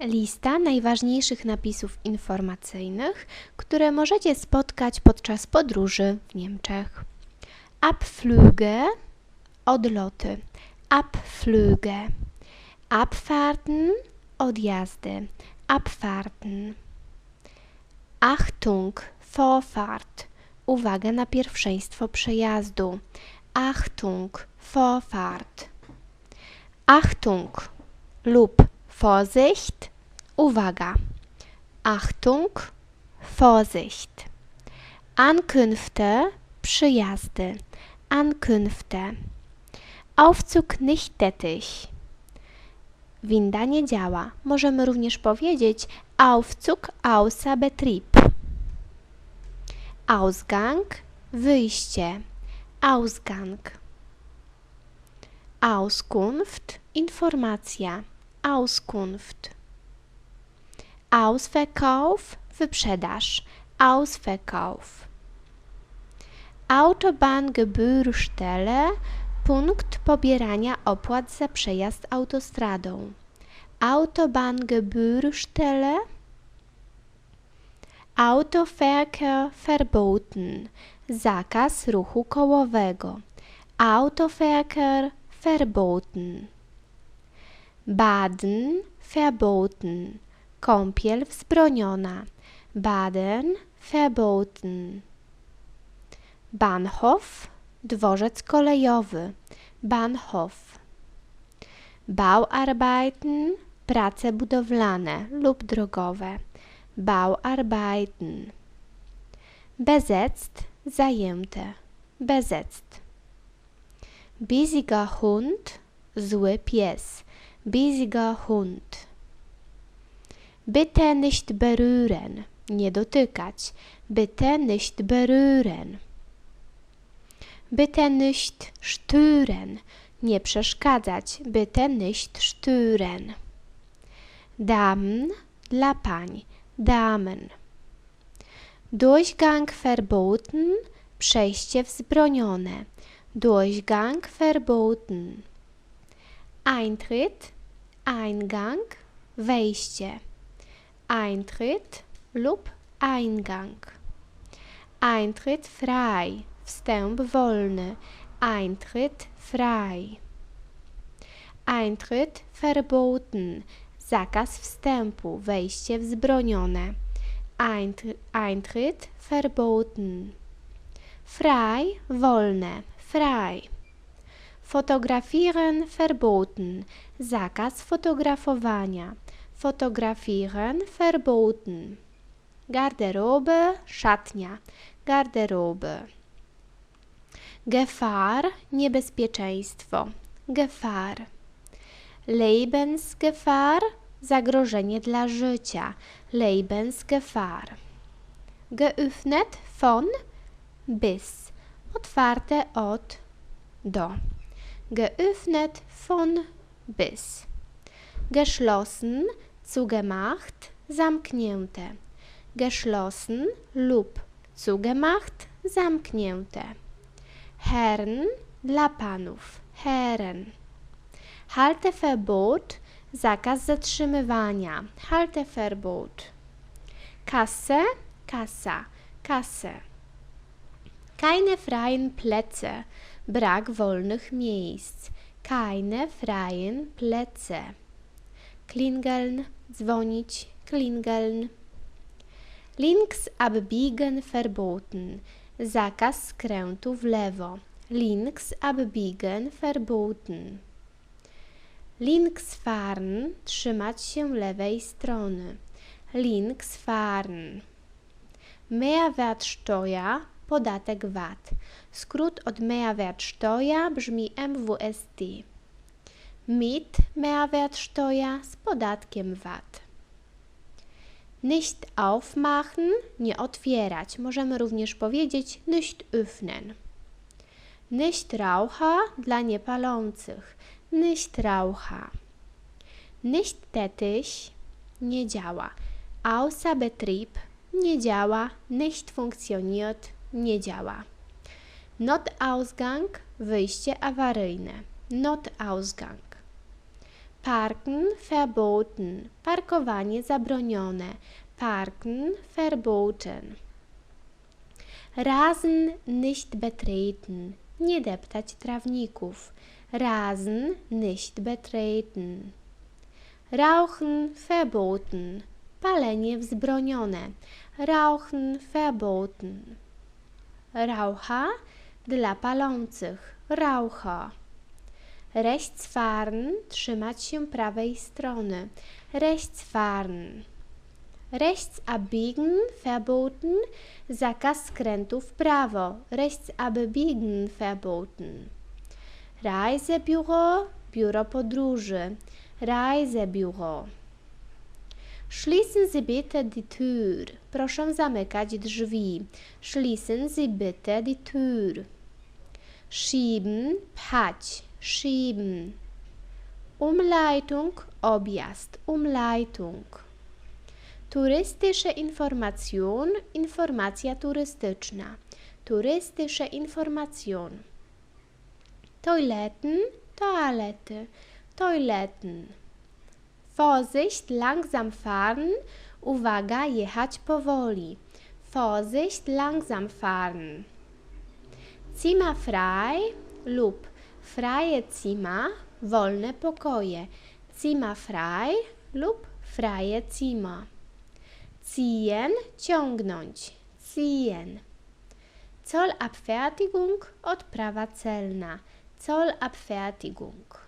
Lista najważniejszych napisów informacyjnych, które możecie spotkać podczas podróży w Niemczech. Abflüge odloty. Abflüge. Abfahrten odjazdy. Abfahrten. Achtung Vorfahrt. Uwaga na pierwszeństwo przejazdu. Achtung Vorfahrt. Achtung lub Vorsicht, uwaga. Achtung, Vorsicht. Ankünfte, przyjazdy. Ankünfte. Aufzug nicht tätig. Winda nie działa. Możemy również powiedzieć Aufzug außer Betrieb. Ausgang, wyjście. Ausgang. Auskunft, informacja. Auskunft. Ausverkauf, wyprzedaż. Ausverkauf. Autobahngebührstelle, punkt pobierania opłat za przejazd autostradą. Autobahngebührstelle. Autoverkehr verboten, zakaz ruchu kołowego. Autoverkehr verboten. Baden verboten. Kąpiel wzbroniona. Baden verboten. Bahnhof, dworzec kolejowy. Bahnhof. Bauarbeiten, prace budowlane lub drogowe. Bauarbeiten. Besetzt, zajęte. Besetzt. Biesiger Hund, zły pies. Biesiger Hund. Bitte nicht berühren. Nie dotykać. Bitte nicht berühren. Bitte nicht stören. Nie przeszkadzać. Bitte nicht stören. Damen dla pań. Damen. Durchgang verboten. Przejście wzbronione. Durchgang verboten. Eintritt, Eingang, wejście. Eintritt lub Eingang. Eintritt frei, wstęp wolny. Eintritt frei. Eintritt verboten, zakaz wstępu, wejście wzbronione. Eintr- Eintritt verboten. Frei, wolne, frei. Fotografieren verboten. Zakaz fotografowania. Fotografieren verboten. Garderobe, szatnia. Garderobe. Gefahr, niebezpieczeństwo. Gefahr. Lebensgefahr, zagrożenie dla życia. Lebensgefahr. Geöffnet von bis. Otwarte od do. Geöffnet von bis. Geschlossen, zugemacht, zamknięte. Geschlossen lub zugemacht, zamknięte. Herren dla panów. Herren. Halteverbot, zakaz zatrzymywania. Halteverbot. Kasse, kasa, kasę. Keine freien Plätze, brak wolnych miejsc. Keine freien Plätze. Klingeln, dzwonić, klingeln. Links abbiegen verboten. Zakaz skrętu w lewo. Links abbiegen verboten. Links fahren, trzymać się lewej strony. Links fahren. Mehrwertsteuer, podatek VAT. Skrót od Mehrwertsteuer brzmi MWST. Mit Mehrwertsteuer z podatkiem VAT. Nicht aufmachen, nie otwierać. Możemy również powiedzieć nicht öffnen. Nicht Raucher dla niepalących. Nicht Raucher. Nicht tätig nie działa. Außer Betrieb nie działa. Nicht funktioniert nie działa. Notausgang wyjście awaryjne. Notausgang. Parken verboten. Parkowanie zabronione. Parken verboten. Rasen nicht betreten. Nie deptać trawników. Rasen nicht betreten. Rauchen verboten. Palenie wzbronione. Rauchen verboten. Raucha dla palących. Raucha. Rechts fahren, trzymać się prawej strony. Rechts fahren. Rechts abbiegen, verboten, zakaz skrętu w prawo. Rechts abbiegen, verboten. Reisebüro, biuro podróży. Reisebüro. Schließen Sie bitte die Tür. Proszę zamykać drzwi. Schließen Sie bitte die Tür. Schieben, pchać. Schieben. Umleitung, objazd. Umleitung. Turystysche Information, informacja turystyczna. Turystysche Information. Toiletten, Toalety. Toiletten. Vorsicht, langsam fahren. Uwaga, jechać powoli. Vorsicht, langsam fahren. Zimmer frei lub freie Zimmer, wolne pokoje. Zimmer frei lub freie Zimmer. Ziehen, ciągnąć. Ziehen. Zollabfertigung, odprawa celna. Zollabfertigung.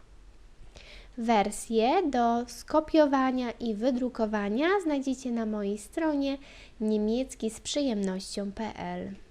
Wersje do skopiowania i wydrukowania znajdziecie na mojej stronie niemiecki z przyjemnością.pl.